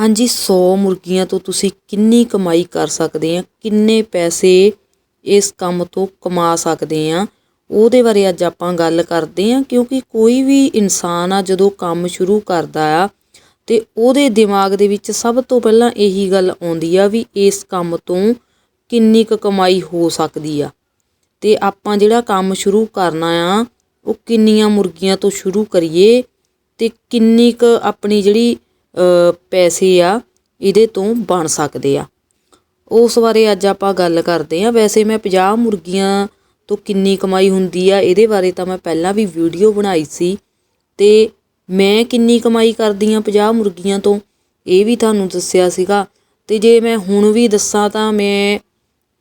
ਹਾਂਜੀ 100 ਮੁਰਗੀਆਂ ਤੋਂ ਤੁਸੀਂ ਕਿੰਨੀ ਕਮਾਈ ਕਰ ਸਕਦੇ ਆ? ਕਿੰਨੇ ਪੈਸੇ ਇਸ ਕੰਮ ਤੋਂ ਕਮਾ ਸਕਦੇ ਆ? ਉਹਦੇ ਬਾਰੇ ਅੱਜ ਆਪਾਂ ਗੱਲ ਕਰਦੇ ਆ, ਕਿਉਂਕਿ ਕੋਈ ਵੀ ਇਨਸਾਨ ਆ ਜਦੋਂ ਕੰਮ ਸ਼ੁਰੂ ਕਰਦਾ ਆ, ਤੇ ਉਹਦੇ ਦਿਮਾਗ ਦੇ ਵਿੱਚ ਸਭ ਤੋਂ ਪਹਿਲਾਂ ਇਹੀ ਗੱਲ ਆਉਂਦੀ ਆ ਵੀ ਇਸ ਕੰਮ ਤੋਂ ਕਿੰਨੀ ਕੁ ਕਮਾਈ ਹੋ ਸਕਦੀ ਆ। ਤੇ ਆਪਾਂ ਜਿਹੜਾ ਕੰਮ ਸ਼ੁਰੂ ਕਰਨਾ ਆ, ਉਹ ਕਿੰਨੀਆਂ ਮੁਰਗੀਆਂ ਤੋਂ ਸ਼ੁਰੂ ਕਰੀਏ ਤੇ ਕਿੰਨੀ ਕੁ ਆਪਣੀ ਜਿਹੜੀ ਪੈਸੇ ਆ, ਇਹਦੇ ਤੋਂ ਬਣ ਸਕਦੇ ਆ। ਉਸ ਬਾਰੇ ਅੱਜ ਆਪਾਂ ਗੱਲ ਕਰਦੇ ਆ ਵੈਸੇ ਮੈਂ 50 ਮੁਰਗੀਆਂ ਤੋਂ ਕਿੰਨੀ ਕਮਾਈ ਹੁੰਦੀ ਆ, ਇਹਦੇ ਬਾਰੇ ਤਾਂ ਮੈਂ ਪਹਿਲਾਂ ਵੀ ਵੀਡੀਓ ਬਣਾਈ ਸੀ। ਤੇ ਮੈਂ ਕਿੰਨੀ ਕਮਾਈ ਕਰਦੀ ਆ 50 ਮੁਰਗੀਆਂ ਤੋਂ, ਇਹ ਵੀ ਤੁਹਾਨੂੰ ਦੱਸਿਆ ਸੀਗਾ। ਤੇ ਜੇ ਮੈਂ ਹੁਣ ਵੀ ਦੱਸਾਂ ਤਾਂ ਮੈਂ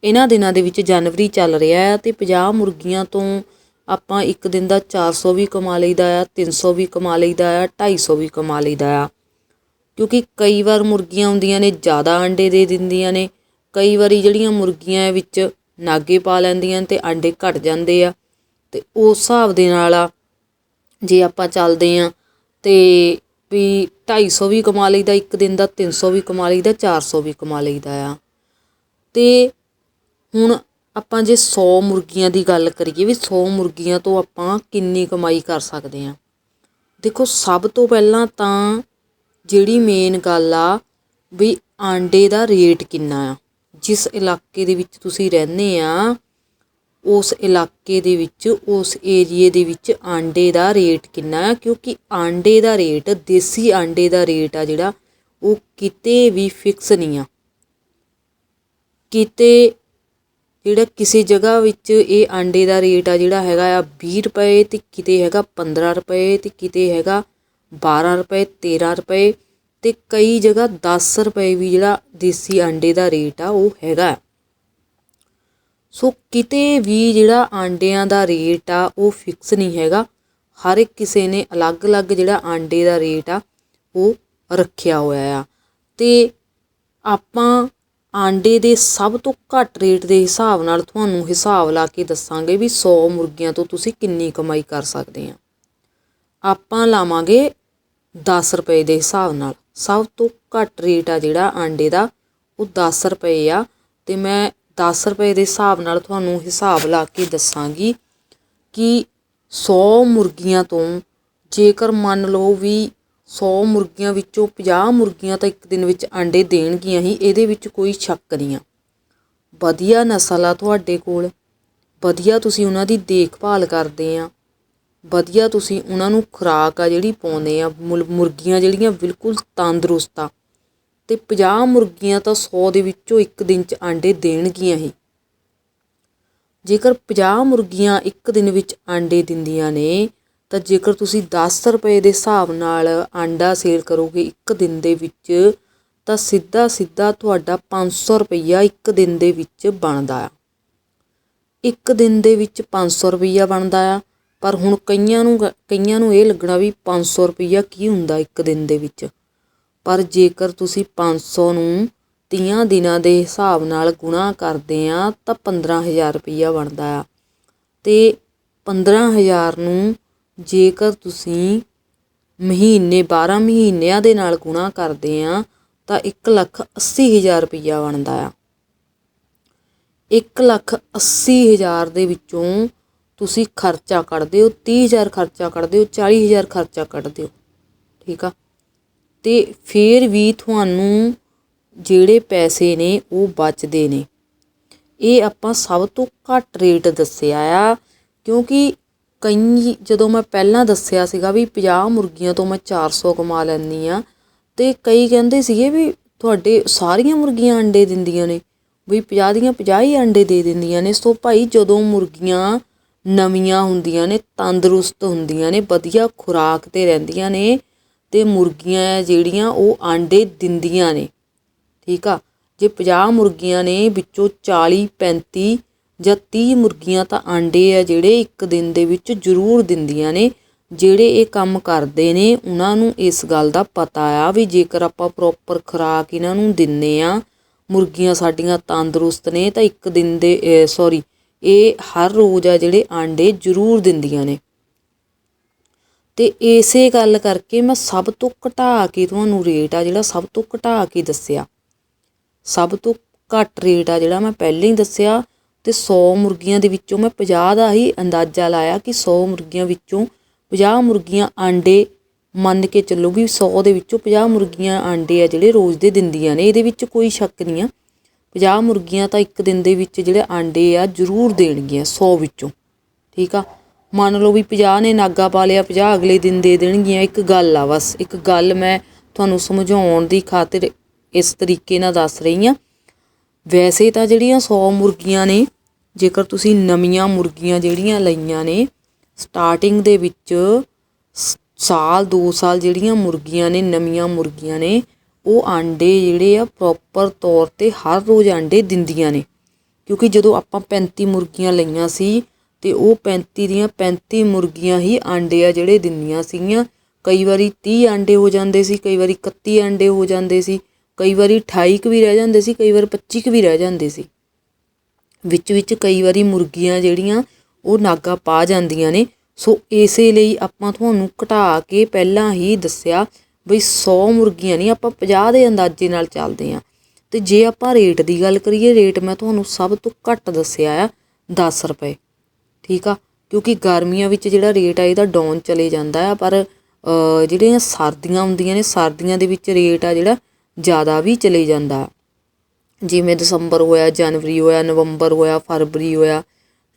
ਇਹਨਾਂ ਦਿਨਾਂ ਦੇ ਵਿੱਚ ਜਨਵਰੀ ਚੱਲ ਰਿਹਾ ਹੈ ਤੇ 50 ਮੁਰਗੀਆਂ ਤੋਂ ਆਪਾਂ ਇੱਕ ਦਿਨ ਦਾ 400 ਵੀ ਕਮਾ ਲਈਦਾ ਆ 300 ਵੀ ਕਮਾ ਲਈਦਾ ਆ 250 ਵੀ ਕਮਾ ਲਈਦਾ ਆ। ਕਿਉਂਕਿ ਕਈ ਵਾਰ ਮੁਰਗੀਆਂ ਹੁੰਦੀਆਂ ਨੇ, ਜ਼ਿਆਦਾ ਅੰਡੇ ਦੇ ਦਿੰਦੀਆਂ ਨੇ। ਕਈ ਵਾਰੀ ਜਿਹੜੀਆਂ ਮੁਰਗੀਆਂ ਵਿੱਚ ਨਾਗੇ ਪਾ ਲੈਂਦੀਆਂ ਨੇ ਤੇ ਅੰਡੇ ਘਟ ਜਾਂਦੇ ਆ। ਤੇ ਉਸ ਹਿਸਾਬ ਦੇ ਨਾਲ ਆ, ਜੇ ਆਪਾਂ ਚੱਲਦੇ ਆ ਤੇ ਵੀ 250 ਵੀ ਕਮਾ ਲਈਦਾ ਇੱਕ ਦਿਨ ਦਾ 300 ਵੀ ਕਮਾ ਲਈਦਾ 400 ਵੀ ਕਮਾ ਲਈਦਾ ਆ। ਤੇ ਹੁਣ ਆਪਾਂ ਜੇ 100 ਮੁਰਗੀਆਂ ਦੀ ਗੱਲ ਕਰੀਏ ਵੀ 100 ਮੁਰਗੀਆਂ ਤੋਂ ਆਪਾਂ ਕਿੰਨੀ ਕਮਾਈ ਕਰ ਸਕਦੇ ਆ। ਦੇਖੋ ਸਭ ਤੋਂ ਪਹਿਲਾਂ ਤਾਂ ਜਿਹੜੀ ਮੇਨ ਗੱਲ ਆ ਵੀ ਆਂਡੇ ਦਾ ਰੇਟ ਕਿੰਨਾ ਆ। ਜਿਸ ਇਲਾਕੇ ਦੇ ਵਿੱਚ ਤੁਸੀਂ ਰਹਿੰਦੇ ਆ, ਉਸ ਇਲਾਕੇ ਦੇ ਵਿੱਚ, ਉਸ ਏਰੀਏ ਦੇ ਵਿੱਚ ਆਂਡੇ ਦਾ ਰੇਟ ਕਿੰਨਾ ਆ? ਕਿਉਂਕਿ ਆਂਡੇ ਦਾ ਰੇਟ ਦੇਸੀ ਆਂਡੇ ਦਾ ਰੇਟ ਆ ਜਿਹੜਾ, ਉਹ ਕਿਤੇ ਵੀ ਫਿਕਸ ਨਹੀਂ ਆ। ਕਿਤੇ ਜਿਹੜਾ ਕਿਸੇ ਜਗ੍ਹਾ ਵਿੱਚ ਇਹ ਆਂਡੇ ਦਾ ਰੇਟ ਆ ਜਿਹੜਾ ਹੈਗਾ ਆ 20 ਰੁਪਏ ਤੇ ਕਿਤੇ ਹੈਗਾ 15 ਰੁਪਏ ਤੇ ਕਿਤੇ ਹੈਗਾ 12 ਰੁਪਏ 13 ਰੁਪਏ ਤੇ ਕਈ ਜਗ੍ਹਾ 10 ਰੁਪਏ ਵੀ ਜਿਹੜਾ ਦੇਸੀ ਆਂਡੇ ਦਾ ਰੇਟ ਆ, ਉਹ ਹੈਗਾ। ਸੋ ਕਿਤੇ ਵੀ ਜਿਹੜਾ ਆਂਡਿਆਂ ਦਾ ਰੇਟ ਆ, ਉਹ ਫਿਕਸ ਨਹੀਂ ਹੈਗਾ। ਹਰ ਇੱਕ ਕਿਸੇ ਨੇ ਅਲੱਗ-ਅਲੱਗ ਜਿਹੜਾ ਆਂਡੇ ਦਾ ਰੇਟ ਆ, ਉਹ ਰੱਖਿਆ ਹੋਇਆ ਆ। ਤੇ ਆਪਾਂ ਆਂਡੇ ਦੇ ਸਭ ਤੋਂ ਘੱਟ ਰੇਟ ਦੇ ਹਿਸਾਬ ਨਾਲ ਤੁਹਾਨੂੰ ਹਿਸਾਬ ਲਾ ਕੇ ਦੱਸਾਂਗੇ ਵੀ 100 ਮੁਰਗੀਆਂ ਤੋਂ ਤੁਸੀਂ ਕਿੰਨੀ ਕਮਾਈ ਕਰ ਸਕਦੇ ਆ। ਆਪਾਂ ਲਾਵਾਂਗੇ 10 ਰੁਪਏ ਦੇ ਹਿਸਾਬ ਨਾਲ। ਸਭ ਤੋਂ ਘੱਟ ਰੇਟ ਆ ਜਿਹੜਾ ਆਂਡੇ ਦਾ, ਉਹ 10 ਰੁਪਏ ਆ। ਤੇ ਮੈਂ 10 ਰੁਪਏ ਦੇ ਹਿਸਾਬ ਨਾਲ ਤੁਹਾਨੂੰ ਹਿਸਾਬ ਲਾ ਕੇ ਦੱਸਾਂਗੀ ਕਿ 100 ਮੁਰਗੀਆਂ ਤੋਂ ਜੇਕਰ ਮੰਨ ਲਓ ਵੀ 100 ਮੁਰਗੀਆਂ ਵਿੱਚੋਂ 50 ਮੁਰਗੀਆਂ ਤਾਂ ਇੱਕ ਦਿਨ ਵਿੱਚ ਆਂਡੇ ਦੇਣਗੀਆਂ ਹੀ, ਇਹਦੇ ਵਿੱਚ ਕੋਈ ਸ਼ੱਕ ਨਹੀਂ ਆ। ਵਧੀਆ ਨਸਲ ਆ ਤੁਹਾਡੇ ਕੋਲ। ਵਧੀਆ ਤੁਸੀਂ ਉਹਨਾਂ ਦੀ ਦੇਖਭਾਲ ਕਰਦੇ ਆ। ਵਧੀਆ ਤੁਸੀਂ ਉਹਨਾਂ ਨੂੰ ਖੁਰਾਕ ਆ ਜਿਹੜੀ ਪਾਉਂਦੇ ਆ, ਮੁਲ- ਮੁਰਗੀਆਂ ਜਿਹੜੀਆਂ ਬਿਲਕੁਲ ਤੰਦਰੁਸਤ ਆ। ਅਤੇ ਪੰਜਾਹ ਮੁਰਗੀਆਂ ਤਾਂ ਸੌ ਦੇ ਵਿੱਚੋਂ ਇੱਕ ਦਿਨ 'ਚ ਆਂਡੇ ਦੇਣਗੀਆਂ ਹੀ। ਜੇਕਰ 50 ਮੁਰਗੀਆਂ ਇੱਕ ਦਿਨ ਵਿੱਚ ਆਂਡੇ ਦਿੰਦੀਆਂ ਨੇ, ਤਾਂ ਜੇਕਰ ਤੁਸੀਂ 10 ਰੁਪਏ ਦੇ ਹਿਸਾਬ ਨਾਲ ਆਂਡਾ ਸੇਲ ਕਰੋਗੇ ਇੱਕ ਦਿਨ ਦੇ ਵਿੱਚ, ਤਾਂ ਸਿੱਧਾ ਸਿੱਧਾ ਤੁਹਾਡਾ 500 ਰੁਪਈਆ ਇੱਕ ਦਿਨ ਦੇ ਵਿੱਚ ਬਣਦਾ ਆ। ਇੱਕ ਦਿਨ ਦੇ ਵਿੱਚ 500 ਰੁਪਈਆ ਬਣਦਾ ਆ। ਪਰ ਹੁਣ ਕਈਆਂ ਨੂੰ ਕਈਆਂ ਨੂੰ ਇਹ ਲੱਗਣਾ ਵੀ 500 ਰੁਪਈਆ ਕੀ ਹੁੰਦਾ ਇੱਕ ਦਿਨ ਦੇ ਵਿੱਚ। ਪਰ ਜੇਕਰ ਤੁਸੀਂ 500 ਨੂੰ 30 ਦਿਨਾਂ ਦੇ ਹਿਸਾਬ ਨਾਲ ਗੁਣਾ ਕਰਦੇ ਆ, ਤਾਂ 15000 ਰੁਪਈਆ ਬਣਦਾ ਆ। ਤੇ 15000 ਨੂੰ ਜੇਕਰ ਤੁਸੀਂ ਮਹੀਨੇ 12 ਮਹੀਨਿਆਂ ਦੇ ਨਾਲ ਗੁਣਾ ਕਰਦੇ ਆ, ਤਾਂ 180000 ਰੁਪਈਆ ਬਣਦਾ ਆ। 180000 ਦੇ ਵਿੱਚੋਂ ਤੁਸੀਂ ਖਰਚਾ ਕੱਢਦੇ ਹੋ 30000 ਖਰਚਾ ਕੱਢਦੇ ਹੋ 40000 ਖਰਚਾ ਕੱਢਦੇ ਹੋ, ਠੀਕ ਆ? ਤੇ ਫਿਰ ਵੀ ਤੁਹਾਨੂੰ ਜਿਹੜੇ ਪੈਸੇ ਨੇ ਉਹ ਬਚਦੇ ਨੇ। ਇਹ ਆਪਾਂ ਸਭ ਤੋਂ ਘੱਟ ਰੇਟ ਦੱਸਿਆ ਆ, ਕਿਉਂਕਿ ਕਈ ਜਦੋਂ ਮੈਂ ਪਹਿਲਾਂ ਦੱਸਿਆ ਸੀਗਾ ਵੀ 50 ਮੁਰਗੀਆਂ ਤੋਂ ਮੈਂ 400 ਕਮਾ ਲੈਂਦੀ ਆ ਤੇ ਕਈ ਕਹਿੰਦੇ ਸੀਗੇ ਵੀ ਤੁਹਾਡੇ ਸਾਰੀਆਂ ਮੁਰਗੀਆਂ ਅੰਡੇ ਦਿੰਦੀਆਂ ਨੇ, ਵੀ 50 ਦੀਆਂ 50 ਹੀ ਅੰਡੇ ਦੇ ਦਿੰਦੀਆਂ ਨੇ, ਸੋ ਭਾਈ ਜਦੋਂ ਮੁਰਗੀਆਂ ਨਵੀਆਂ ਹੁੰਦੀਆਂ ਨੇ, ਤੰਦਰੁਸਤ ਹੁੰਦੀਆਂ ਨੇ, ਵਧੀਆ ਖੁਰਾਕ ਤੇ ਰਹਿੰਦੀਆਂ ਨੇ ਅਤੇ ਮੁਰਗੀਆਂ ਹੈ ਜਿਹੜੀਆਂ ਉਹ ਆਂਡੇ ਦਿੰਦੀਆਂ ਨੇ। ਠੀਕ ਆ? ਜੇ 50 ਮੁਰਗੀਆਂ ਨੇ, ਵਿੱਚੋਂ 40 35 ਜਾਂ ਤੀਹ ਮੁਰਗੀਆਂ ਤਾਂ ਆਂਡੇ ਆ ਜਿਹੜੇ ਇੱਕ ਦਿਨ ਦੇ ਵਿੱਚ ਜ਼ਰੂਰ ਦਿੰਦੀਆਂ ਨੇ। ਜਿਹੜੇ ਇਹ ਕੰਮ ਕਰਦੇ ਨੇ, ਉਹਨਾਂ ਨੂੰ ਇਸ ਗੱਲ ਦਾ ਪਤਾ ਆ ਵੀ ਜੇਕਰ ਆਪਾਂ ਪ੍ਰੋਪਰ ਖੁਰਾਕ ਇਹਨਾਂ ਨੂੰ ਦਿੰਨੇ ਆ, ਮੁਰਗੀਆਂ ਸਾਡੀਆਂ ਤੰਦਰੁਸਤ ਨੇ ਤਾਂ ਇੱਕ ਦਿਨ ਦੇ ਸੌਰੀ ਇਹ ਹਰ ਰੋਜ਼ ਆ ਜਿਹੜੇ ਆਂਡੇ ਜ਼ਰੂਰ ਦਿੰਦੀਆਂ ਨੇ। ਤੇ ਇਸੇ ਗੱਲ ਕਰਕੇ ਮੈਂ ਸਭ ਤੋਂ ਘਟਾ ਕੇ ਤੁਹਾਨੂੰ ਰੇਟ ਆ ਜਿਹੜਾ ਸਭ ਤੋਂ ਘਟਾ ਕੇ ਦੱਸਿਆ। ਸਭ ਤੋਂ ਘੱਟ ਰੇਟ ਆ ਜਿਹੜਾ ਮੈਂ ਪਹਿਲਾਂ ਹੀ ਦੱਸਿਆ ਤੇ 100 ਮੁਰਗੀਆਂ ਦੇ ਵਿੱਚੋਂ ਮੈਂ 50 ਦਾ ਹੀ ਅੰਦਾਜ਼ਾ ਲਾਇਆ ਕਿ 100 ਮੁਰਗੀਆਂ ਵਿੱਚੋਂ 50 ਮੁਰਗੀਆਂ ਆਂਡੇ ਮੰਨ ਕੇ ਚੱਲੋ ਵੀ 100 ਦੇ ਵਿੱਚੋਂ 50 ਮੁਰਗੀਆਂ ਆਂਡੇ ਆ ਜਿਹੜੇ ਰੋਜ਼ ਦੇ ਦਿੰਦੀਆਂ ਨੇ, ਇਹਦੇ ਵਿੱਚ ਕੋਈ ਸ਼ੱਕ ਨਹੀਂ ਆ। 50 ਮੁਰਗੀਆਂ ਤਾਂ ਇੱਕ ਦਿਨ ਦੇ ਵਿੱਚ ਜਿਹੜੇ ਆਂਡੇ ਆ ਜ਼ਰੂਰ ਦੇਣਗੀਆਂ 100 ਵਿੱਚੋਂ, ਠੀਕ ਆ? ਮੰਨ ਲਓ ਵੀ 50 ਨੇ ਨਾਗਾ ਪਾ ਲਿਆ 50 ਅਗਲੇ ਦਿਨ ਦੇ ਦੇਣਗੀਆਂ, ਇੱਕ ਗੱਲ ਆ ਬਸ, ਇੱਕ ਗੱਲ ਮੈਂ ਤੁਹਾਨੂੰ ਸਮਝਾਉਣ ਦੀ ਖਾਤਰ ਇਸ ਤਰੀਕੇ ਨਾਲ ਦੱਸ ਰਹੀ ਆ ਵੈਸੇ ਤਾਂ ਜਿਹੜੀਆਂ 100 ਮੁਰਗੀਆਂ ਨੇ, ਜੇਕਰ ਤੁਸੀਂ ਨਵੀਆਂ ਮੁਰਗੀਆਂ ਜਿਹੜੀਆਂ ਲਈਆਂ ਨੇ ਸਟਾਰਟਿੰਗ ਦੇ ਵਿੱਚ ਸਾਲ 2 ਸਾਲ ਜਿਹੜੀਆਂ ਮੁਰਗੀਆਂ ਨੇ, ਨਵੀਆਂ ਮੁਰਗੀਆਂ ਨੇ ਉਹ ਆਂਡੇ ਜਿਹੜੇ ਆ ਪ੍ਰੋਪਰ ਤੌਰ ਤੇ ਹਰ ਰੋਜ਼ ਆਂਡੇ ਦਿੰਦੀਆਂ ਨੇ। ਕਿਉਂਕਿ ਜਦੋਂ ਆਪਾਂ 35 ਮੁਰਗੀਆਂ ਲਈਆਂ ਸੀ ਤੇ ਉਹ 35 ਦੀਆਂ 35 ਮੁਰਗੀਆਂ ਹੀ ਆਂਡੇ ਆ ਜਿਹੜੇ ਦਿੰਦੀਆਂ ਸੀਗੀਆਂ। ਕਈ ਵਾਰੀ 30 ਆਂਡੇ ਹੋ ਜਾਂਦੇ ਸੀ, ਕਈ ਵਾਰੀ 31 ਆਂਡੇ ਹੋ ਜਾਂਦੇ ਸੀ, ਕਈ ਵਾਰੀ 28 ਕੁ ਵੀ ਰਹਿ ਜਾਂਦੇ ਸੀ, ਕਈ ਵਾਰ 25 ਕੁ ਵੀ ਰਹਿ ਜਾਂਦੇ ਸੀ। ਵਿੱਚ ਵਿੱਚ ਕਈ ਵਾਰੀ ਮੁਰਗੀਆਂ ਜਿਹੜੀਆਂ ਉਹ ਨਾਗਾ ਪਾ ਜਾਂਦੀਆਂ ਨੇ। ਸੋ ਇਸੇ ਲਈ ਆਪਾਂ ਤੁਹਾਨੂੰ ਘਟਾ ਕੇ ਪਹਿਲਾਂ ਹੀ ਦੱਸਿਆ ਬਈ 100 ਮੁਰਗੀਆਂ ਨਹੀਂ, ਆਪਾਂ 50 ਦੇ ਅੰਦਾਜ਼ੇ ਨਾਲ ਚੱਲਦੇ ਆਂ ਤੇ ਜੇ ਆਪਾਂ ਰੇਟ ਦੀ ਗੱਲ ਕਰੀਏ, ਰੇਟ ਮੈਂ ਤੁਹਾਨੂੰ ਸਭ ਤੋਂ ਘੱਟ ਦੱਸਿਆ ਆ 10 ਰੁਪਏ। ਠੀਕ ਆ? ਕਿਉਂਕਿ ਗਰਮੀਆਂ ਵਿੱਚ ਜਿਹੜਾ ਰੇਟ ਆ, ਇਹਦਾ ਡਾਊਨ ਚਲੇ ਜਾਂਦਾ ਆ, ਪਰ ਜਿਹੜੀਆਂ ਸਰਦੀਆਂ ਹੁੰਦੀਆਂ ਨੇ, ਸਰਦੀਆਂ ਦੇ ਵਿੱਚ ਰੇਟ ਆ ਜਿਹੜਾ ਜ਼ਿਆਦਾ ਵੀ ਚਲੇ ਜਾਂਦਾ। ਜਿਵੇਂ ਦਸੰਬਰ ਹੋਇਆ, ਜਨਵਰੀ ਹੋਇਆ, ਨਵੰਬਰ ਹੋਇਆ, ਫਰਵਰੀ ਹੋਇਆ,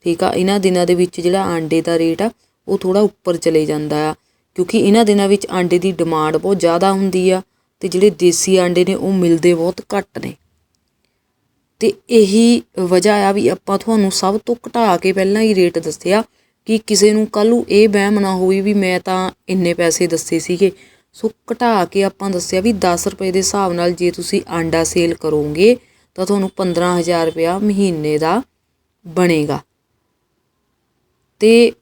ਠੀਕ ਆ? ਇਹਨਾਂ ਦਿਨਾਂ ਦੇ ਵਿੱਚ ਜਿਹੜਾ ਆਂਡੇ ਦਾ ਰੇਟ ਆ, ਉਹ ਥੋੜਾ ਉੱਪਰ ਚਲੇ ਜਾਂਦਾ ਆ। ਕਿਉਂਕਿ ਇਹਨਾਂ ਦਿਨਾਂ ਵਿੱਚ ਆਂਡੇ ਦੀ ਡਿਮਾਂਡ ਬਹੁਤ ਜ਼ਿਆਦਾ ਹੁੰਦੀ ਆ ਤੇ ਜਿਹੜੇ ਦੇਸੀ ਆਂਡੇ ਨੇ ਉਹ ਮਿਲਦੇ ਬਹੁਤ ਘੱਟ ਨੇ। ਤੇ ਇਹੀ ਵਜ੍ਹਾ ਆ ਵੀ ਆਪਾਂ ਤੁਹਾਨੂੰ ਸਭ ਤੋਂ ਘਟਾ ਕੇ ਪਹਿਲਾਂ ਹੀ ਰੇਟ ਦੱਸਿਆ ਕਿ ਕਿਸੇ ਨੂੰ ਕੱਲ੍ਹ ਨੂੰ ਇਹ ਵਹਿਮ ਨਾ ਹੋਈ ਵੀ ਮੈਂ ਤਾਂ ਇੰਨੇ ਪੈਸੇ ਦੱਸੇ ਸੀਗੇ। ਸੋ ਘਟਾ ਕੇ ਆਪਾਂ ਦੱਸਿਆ ਵੀ 10 ਰੁਪਏ ਦੇ ਹਿਸਾਬ ਨਾਲ ਜੇ ਤੁਸੀਂ ਆਂਡਾ ਸੇਲ ਕਰੋਗੇ ਤਾਂ ਤੁਹਾਨੂੰ 15000 ਰੁਪਇਆ ਮਹੀਨੇ ਦਾ ਬਣੇਗਾ। ਤੇ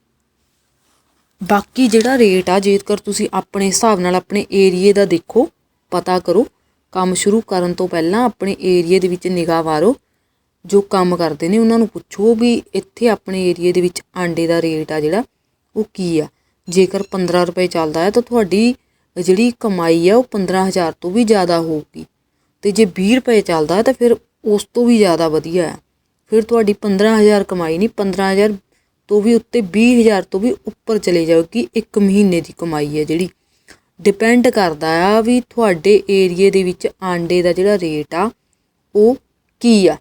ਬਾਕੀ ਜਿਹੜਾ ਰੇਟ ਆ, ਜੇਕਰ ਤੁਸੀਂ ਆਪਣੇ ਹਿਸਾਬ ਨਾਲ ਆਪਣੇ ਏਰੀਏ ਦਾ ਦੇਖੋ, ਪਤਾ ਕਰੋ, ਕੰਮ ਸ਼ੁਰੂ ਕਰਨ ਤੋਂ ਪਹਿਲਾਂ ਆਪਣੇ ਏਰੀਏ ਦੇ ਵਿੱਚ ਨਿਗਾਹ ਮਾਰੋ। ਜੋ ਕੰਮ ਕਰਦੇ ਨੇ, ਉਹਨਾਂ ਨੂੰ ਪੁੱਛੋ ਵੀ ਇੱਥੇ ਆਪਣੇ ਏਰੀਏ ਦੇ ਵਿੱਚ ਆਂਡੇ ਦਾ ਰੇਟ ਆ ਜਿਹੜਾ, ਉਹ ਕੀ ਆ? ਜੇਕਰ 15 ਰੁਪਏ ਚੱਲਦਾ ਹੈ, ਤਾਂ ਤੁਹਾਡੀ ਜਿਹੜੀ ਕਮਾਈ ਆ, ਉਹ 15000 ਤੋਂ ਵੀ ਜ਼ਿਆਦਾ ਹੋਊਗੀ। ਤੇ ਜੇ 20 ਰੁਪਏ ਚੱਲਦਾ ਹੈ, ਤਾਂ ਫਿਰ ਉਸ ਤੋਂ ਵੀ ਜ਼ਿਆਦਾ ਵਧੀਆ ਹੈ। ਫਿਰ ਤੁਹਾਡੀ 15000 ਕਮਾਈ ਨਹੀਂ 15000 ਤੋਂ ਵੀ ਉੱਤੇ 20000 ਤੋਂ ਵੀ ਉੱਪਰ ਚਲੇ ਜਾਊਗੀ ਇੱਕ ਮਹੀਨੇ ਦੀ ਕਮਾਈ ਹੈ ਜਿਹੜੀ। ਡਿਪੈਂਡ ਕਰਦਾ ਆ ਵੀ ਤੁਹਾਡੇ ਏਰੀਏ ਦੇ ਵਿੱਚ ਆਂਡੇ ਦਾ ਜਿਹੜਾ ਰੇਟ ਆ, ਉਹ ਕੀ ਆ।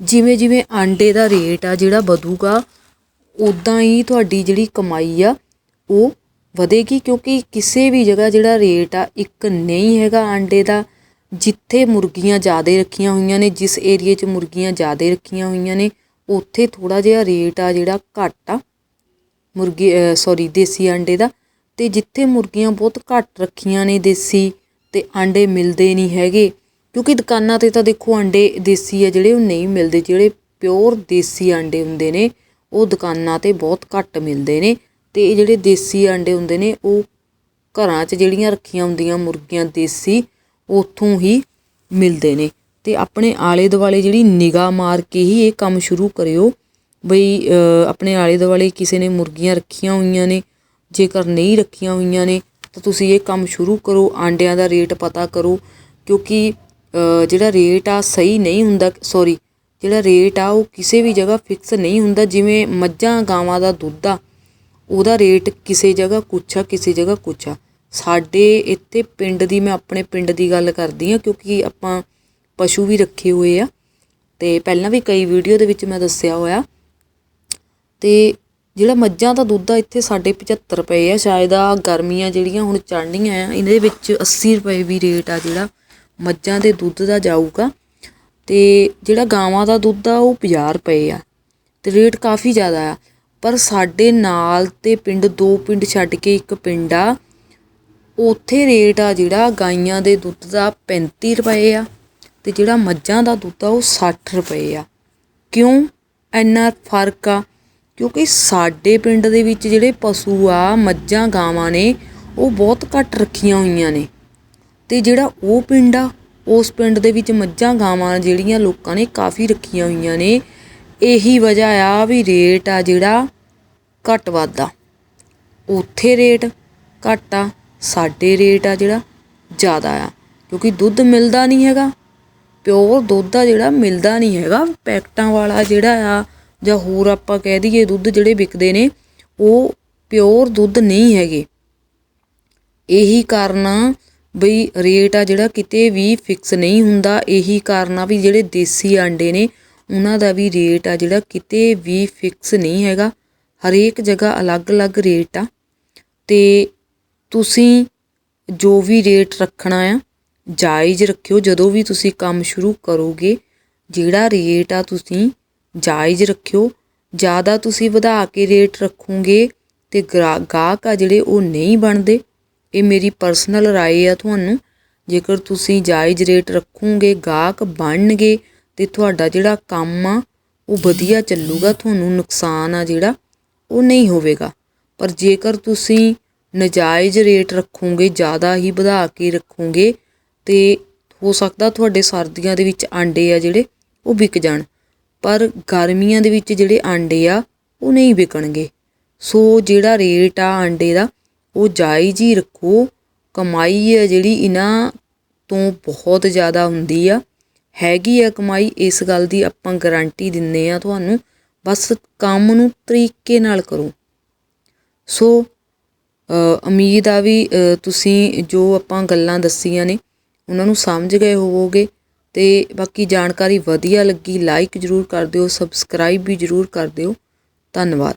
ਜਿਵੇਂ ਜਿਵੇਂ ਆਂਡੇ ਦਾ ਰੇਟ ਆ ਜਿਹੜਾ ਵਧੂਗਾ ਉਦਾਂ ਹੀ ਤੁਹਾਡੀ ਜਿਹੜੀ ਕਮਾਈ ਆ, ਉਹ ਵਧੇਗੀ ਕਿਉਂਕਿ ਕਿਸੇ ਵੀ ਜਗ੍ਹਾ ਜਿਹੜਾ ਰੇਟ ਆ, ਇੱਕ ਨਹੀਂ ਹੈਗਾ ਆਂਡੇ ਦਾ। ਜਿੱਥੇ ਮੁਰਗੀਆਂ ਜ਼ਿਆਦਾ ਰੱਖੀਆਂ ਹੋਈਆਂ ਨੇ, ਜਿਸ ਏਰੀਏ 'ਚ ਮੁਰਗੀਆਂ ਜ਼ਿਆਦਾ ਰੱਖੀਆਂ ਹੋਈਆਂ ਨੇ ਉੱਥੇ ਥੋੜ੍ਹਾ ਜਿਹਾ ਰੇਟ ਆ ਜਿਹੜਾ ਘੱਟ ਆ। ਮੁਰਗੀ ਸੌਰੀ ਦੇਸੀ ਆਂਡੇ ਦਾ। ਅਤੇ ਜਿੱਥੇ ਮੁਰਗੀਆਂ ਬਹੁਤ ਘੱਟ ਰੱਖੀਆਂ ਨੇ ਦੇਸੀ ਅਤੇ ਆਂਡੇ ਮਿਲਦੇ ਨਹੀਂ ਹੈਗੇ। ਕਿਉਂਕਿ ਦੁਕਾਨਾਂ ਤੇ ਤਾਂ ਦੇਖੋ ਆਂਡੇ ਦੇਸੀ ਆ, ਜਿਹੜੇ ਉਹ ਨਹੀਂ ਮਿਲਦੇ। ਜਿਹੜੇ ਪਿਓਰ ਦੇਸੀ ਆਂਡੇ ਹੁੰਦੇ ਨੇ, ਉਹ ਦੁਕਾਨਾਂ ਤੇ ਬਹੁਤ ਘੱਟ ਮਿਲਦੇ ਨੇ। ਅਤੇ ਇਹ ਜਿਹੜੇ ਦੇਸੀ ਆਂਡੇ ਹੁੰਦੇ ਨੇ, ਉਹ ਘਰਾਂ 'ਚ ਜਿਹੜੀਆਂ ਰੱਖੀਆਂ ਹੁੰਦੀਆਂ ਮੁਰਗੀਆਂ ਦੇਸੀ, ਉੱਥੋਂ ਹੀ ਮਿਲਦੇ ਨੇ। ਤੇ ਆਪਣੇ ਆਲੇ ਦੁਆਲੇ ਜਿਹੜੀ ਨਿਗਾਹ ਮਾਰ ਕੇ ਹੀ ਇਹ ਕੰਮ ਸ਼ੁਰੂ ਕਰਿਓ। ਬਈ ਆਪਣੇ ਆਲੇ ਦੁਆਲੇ ਕਿਸੇ ਨੇ ਮੁਰਗੀਆਂ ਰੱਖੀਆਂ ਹੋਈਆਂ ਨੇ, ਜੇਕਰ ਨਹੀਂ ਰੱਖੀਆਂ ਹੋਈਆਂ ਨੇ, ਤਾਂ ਤੁਸੀਂ ਇਹ ਕੰਮ ਸ਼ੁਰੂ ਕਰੋ, ਆਂਡਿਆਂ ਦਾ ਰੇਟ ਪਤਾ ਕਰੋ, ਕਿਉਂਕਿ ਜਿਹੜਾ ਰੇਟ ਆ ਸਹੀ ਨਹੀਂ ਹੁੰਦਾ ਸੌਰੀ ਜਿਹੜਾ ਰੇਟ ਆ ਉਹ ਕਿਸੇ ਵੀ ਜਗ੍ਹਾ ਫਿਕਸ ਨਹੀਂ ਹੁੰਦਾ, ਜਿਵੇਂ ਮੱਝਾਂ, ਗਾਵਾਂ ਦਾ ਦੁੱਧ ਆ, ਉਹਦਾ ਰੇਟ ਕਿਸੇ ਜਗ੍ਹਾ ਕੁਛ ਆ, ਕਿਸੇ ਜਗ੍ਹਾ ਕੁਛ ਆ। ਸਾਡੇ ਇੱਥੇ ਪਿੰਡ ਦੀ, ਮੈਂ ਆਪਣੇ ਪਿੰਡ ਦੀ ਗੱਲ ਕਰਦੀ ਆ ਕਿਉਂਕਿ ਆਪਾਂ ਪਸ਼ੂ ਵੀ ਰੱਖੇ ਹੋਏ ਆ। ਤੇ ਪਹਿਲਾਂ ਵੀ ਕਈ ਵੀਡੀਓ ਦੇ ਵਿੱਚ ਮੈਂ ਦੱਸਿਆ ਹੋਇਆ। ਤੇ ਜਿਹੜਾ ਮੱਝਾਂ ਦਾ ਦੁੱਧ ਆ, ਇੱਥੇ ਸਾਡੇ 75 ਰੁਪਏ ਆ। ਸ਼ਾਇਦ ਆ ਗਰਮੀਆਂ ਜਿਹੜੀਆਂ ਹੁਣ ਚੜ੍ਹਨੀਆਂ ਆ, ਇਹਦੇ ਵਿੱਚ 80 ਰੁਪਏ ਵੀ ਰੇਟ ਆ ਜਿਹੜਾ ਮੱਝਾਂ ਦੇ ਦੁੱਧ ਦਾ ਜਾਊਗਾ। ਤੇ ਜਿਹੜਾ ਗਾਵਾਂ ਦਾ ਦੁੱਧ ਆ, ਉਹ 50 ਰੁਪਏ ਆ। ਤੇ ਰੇਟ ਕਾਫੀ ਜ਼ਿਆਦਾ ਆ। ਪਰ ਸਾਡੇ ਨਾਲ ਤੇ ਪਿੰਡ, ਦੋ ਪਿੰਡ ਛੱਡ ਕੇ ਇੱਕ ਪਿੰਡ ਆ, ਉੱਥੇ ਰੇਟ ਆ ਜਿਹੜਾ ਗਾਈਆਂ ਦੇ ਦੁੱਧ ਦਾ 35 ਰੁਪਏ ਆ। ਤੇ ਜਿਹੜਾ ਮੱਝਾਂ ਦਾ ਦੁੱਧ ਆ ਉਹ 60 ਰੁਪਏ ਆ। ਕਿਉਂ ਇੰਨਾ ਫ਼ਰਕ ਆ? ਕਿਉਂਕਿ ਸਾਡੇ ਪਿੰਡ ਦੇ ਵਿੱਚ ਜਿਹੜੇ ਪਸ਼ੂ ਆ, ਮੱਝਾਂ, ਗਾਵਾਂ ਨੇ, ਉਹ ਬਹੁਤ ਘੱਟ ਰੱਖੀਆਂ ਹੋਈਆਂ ਨੇ। ਤੇ ਜਿਹੜਾ ਉਹ ਪਿੰਡ ਆ, ਉਸ ਪਿੰਡ ਦੇ ਵਿੱਚ ਮੱਝਾਂ, ਗਾਵਾਂ ਜਿਹੜੀਆਂ ਲੋਕਾਂ ਨੇ ਕਾਫੀ ਰੱਖੀਆਂ ਹੋਈਆਂ ਨੇ, ਇਹੀ ਵਜ੍ਹਾ ਆ ਵੀ ਰੇਟ ਆ ਜਿਹੜਾ ਘੱਟ ਵੱਧ ਆ। ਉੱਥੇ ਰੇਟ ਘੱਟ ਆ, ਸਾਡੇ ਰੇਟ ਆ ਜਿਹੜਾ ਜ਼ਿਆਦਾ ਆ। ਕਿਉਂਕਿ ਦੁੱਧ ਮਿਲਦਾ ਨਹੀਂ ਹੈਗਾ। ਪਿਓਰ ਦੁੱਧ ਆ ਜਿਹੜਾ, ਮਿਲਦਾ ਨਹੀਂ ਹੈਗਾ। ਪੈਕਟਾਂ ਵਾਲਾ ਜਿਹੜਾ ਆ, ਜਾਂ ਹੋਰ ਆਪਾਂ ਕਹਿ ਦਈਏ ਦੁੱਧ ਜਿਹੜੇ ਵਿਕਦੇ ਨੇ, ਉਹ ਪਿਓਰ ਦੁੱਧ ਨਹੀਂ ਹੈਗੇ। ਇਹੀ ਕਾਰਨ ਆ ਬਈ ਰੇਟ ਆ ਜਿਹੜਾ ਕਿਤੇ ਵੀ ਫਿਕਸ ਨਹੀਂ ਹੁੰਦਾ। ਇਹੀ ਕਾਰਨ ਆ ਵੀ ਜਿਹੜੇ ਦੇਸੀ ਆਂਡੇ ਨੇ, ਉਹਨਾਂ ਦਾ ਵੀ ਰੇਟ ਆ ਜਿਹੜਾ ਕਿਤੇ ਵੀ ਫਿਕਸ ਨਹੀਂ ਹੈਗਾ। ਹਰੇਕ ਜਗ੍ਹਾ ਅਲੱਗ-ਅਲੱਗ ਰੇਟ ਆ। ਤੇ ਤੁਸੀਂ ਜੋ ਵੀ ਰੇਟ ਰੱਖਣਾ ਆ ਜਾਇਜ਼ ਰੱਖਿਓ ਜਦੋਂ ਵੀ ਤੁਸੀਂ ਕੰਮ ਸ਼ੁਰੂ ਕਰੋਗੇ ਜਿਹੜਾ ਰੇਟ ਆ ਤੁਸੀਂ ਜਾਇਜ਼ ਰੱਖਿਓ ਜ਼ਿਆਦਾ ਤੁਸੀਂ ਵਧਾ ਕੇ ਰੇਟ ਰੱਖੋਗੇ ਤੇ ਗਰਾ- ਗਾਹਕ ਆ ਜਿਹੜੇ ਉਹ ਨਹੀਂ ਬਣਦੇ ਇਹ ਮੇਰੀ ਪਰਸਨਲ رائے ਆ ਤੁਹਾਨੂੰ ਜੇਕਰ ਤੁਸੀਂ ਜਾਇਜ਼ ਰੇਟ ਰੱਖੋਗੇ ਗਾਹਕ ਬਣਨਗੇ ਤੇ ਤੁਹਾਡਾ ਜਿਹੜਾ ਕੰਮ ਆ ਉਹ ਵਧੀਆ ਚੱਲੂਗਾ ਤੁਹਾਨੂੰ ਨੁਕਸਾਨ ਆ ਜਿਹੜਾ ਉਹ ਨਹੀਂ ਹੋਵੇਗਾ ਪਰ ਜੇਕਰ ਤੁਸੀਂ ਨਜਾਇਜ਼ ਰੇਟ ਰੱਖੋਗੇ ਜ਼ਿਆਦਾ ਹੀ ਵਧਾ ਕੇ ਰੱਖੋਗੇ ਤੇ ਹੋ ਸਕਦਾ ਤੁਹਾਡੇ ਸਰਦੀਆਂ ਦੇ ਵਿੱਚ ਆਂਡੇ ਆ ਜਿਹੜੇ, ਉਹ ਵਿਕ ਜਾਣ। ਪਰ ਗਰਮੀਆਂ ਦੇ ਵਿੱਚ ਜਿਹੜੇ ਆਂਡੇ ਆ, ਉਹ ਨਹੀਂ ਵਿਕਣਗੇ। ਸੋ ਜਿਹੜਾ ਰੇਟ ਆ ਆਂਡੇ ਦਾ, ਉਹ ਜਾਇਜ਼ ਹੀ ਰੱਖੋ। ਕਮਾਈ ਹੈ ਜਿਹੜੀ ਇਹਨਾਂ ਤੋਂ ਬਹੁਤ ਜ਼ਿਆਦਾ ਹੁੰਦੀ ਆ। ਹੈਗੀ ਆ ਕਮਾਈ, ਇਸ ਗੱਲ ਦੀ ਆਪਾਂ ਗਾਰੰਟੀ ਦਿੰਨੇ ਆ ਤੁਹਾਨੂੰ। ਬਸ ਕੰਮ ਨੂੰ ਤਰੀਕੇ ਨਾਲ ਕਰੋ। ਸੋ ਉਮੀਦ ਆ ਵੀ ਤੁਸੀਂ ਜੋ ਆਪਾਂ ਗੱਲਾਂ ਦੱਸੀਆਂ ਨੇ ਉਹਨਾਂ ਨੂੰ ਸਮਝ ਗਏ ਹੋਵੋਗੇ ਤੇ ਬਾਕੀ ਜਾਣਕਾਰੀ ਵਧੀਆ ਲੱਗੀ ਲਾਈਕ ਜਰੂਰ ਕਰ ਦਿਓ ਸਬਸਕ੍ਰਾਈਬ ਵੀ ਜਰੂਰ ਕਰ ਦਿਓ। ਧੰਨਵਾਦ।